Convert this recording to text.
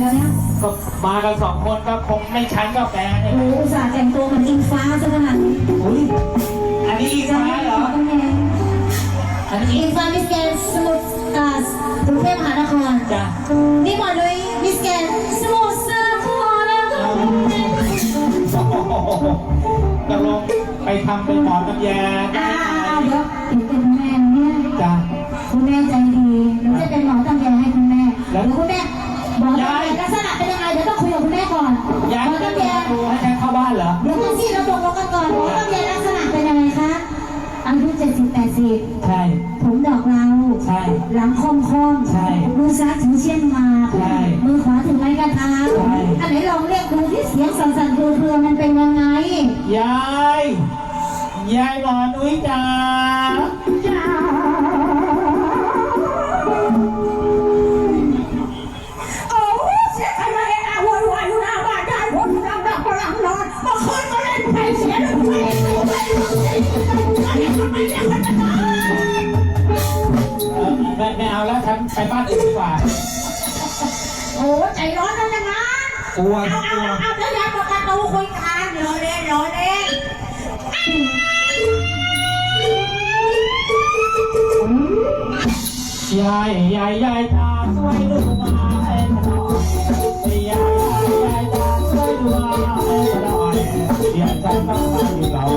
แล้วนะก็มากันสองคนก็คงไม่ชั้นก็แฟนเนี่ยโอ้อุตส่าห์แต่งตัวเหมือนอิงฟ้าซะขนาดนี้อุ้ยอันนี้อีฟ้าเหรอตำแหน่งอันนี้อิงฟ้ามิสแกนสมุทรอ่ากรุงเทพมหานครจ้ะนี่หมอนุ้ยมิสแกนสมุทรสาครแล้วก็โอ้โหตกลงไปทำเป็นหมอตำแยอ่าเดี๋ยวเดี๋ยวเป็นแม่เนี่ยจ้ะคุณแม่ใจดี ยายหมอจะตำแยดูให้ฉันเข้าบ้านเหรอ เดี๋ยวก่อนสิเราตกลงกันก่อนหมอตำแยลักษณะเป็นยังไงคะอายุเจ็ดสิบแปดสิบใช่ ผมดอกเราใช่หลังคอมคอมใช่มือซ้ายถือเช่นหมากใช่มือขวาถือไม้กระทาใช่ อันไหนลองเรียกดูที่เสียงสั่นๆคือคือมันเป็นยังไง ยาย ยายหมอนุ้ยจ้าโงนอนเมื่อคืนก็เล่นไพ่เสียลูกไพ่ลูกไพ่ลูกไพ่ลูกไพ่ลูกไพ่ทำไมเนี่ยมันจะตายเออไม่ไม่เอาแล้วฉันไปบ้านอื่นดีกว่าโอ้ใจร้อนนั่นนะนะกลัวเอากเอาลัว เอาเดี๋ยวยายประกันตัวคุยกันรอเล่นรอเล่นยายยายยายตาช่วยลูก Yang akan.